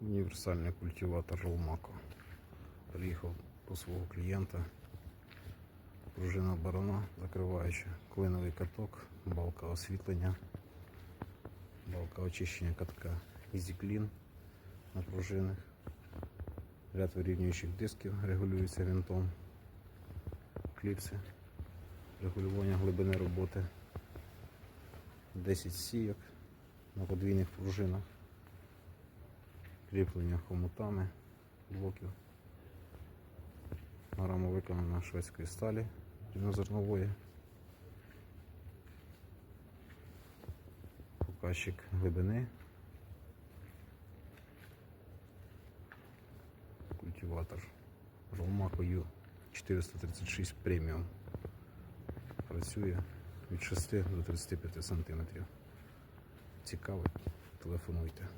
Універсальний культиватор Ролмако. Приїхав по свого клієнта. Пружина барана, закриваюча, клиновий каток, балка освітлення, балка очищення катка EasyClean на пружинах. Ряд вирівнюючих дисків регулюється винтом. Кліпси, регулювання глибини роботи. 10 сійок на подвійних пружинах. Кріплення хомутами блоків. Рама виконана шведської сталі рівнозернової. Показчик глибини. Культиватор Rolmaco U 436 преміум. Працює від 6 до 35 см. Цікаво, телефонуйте.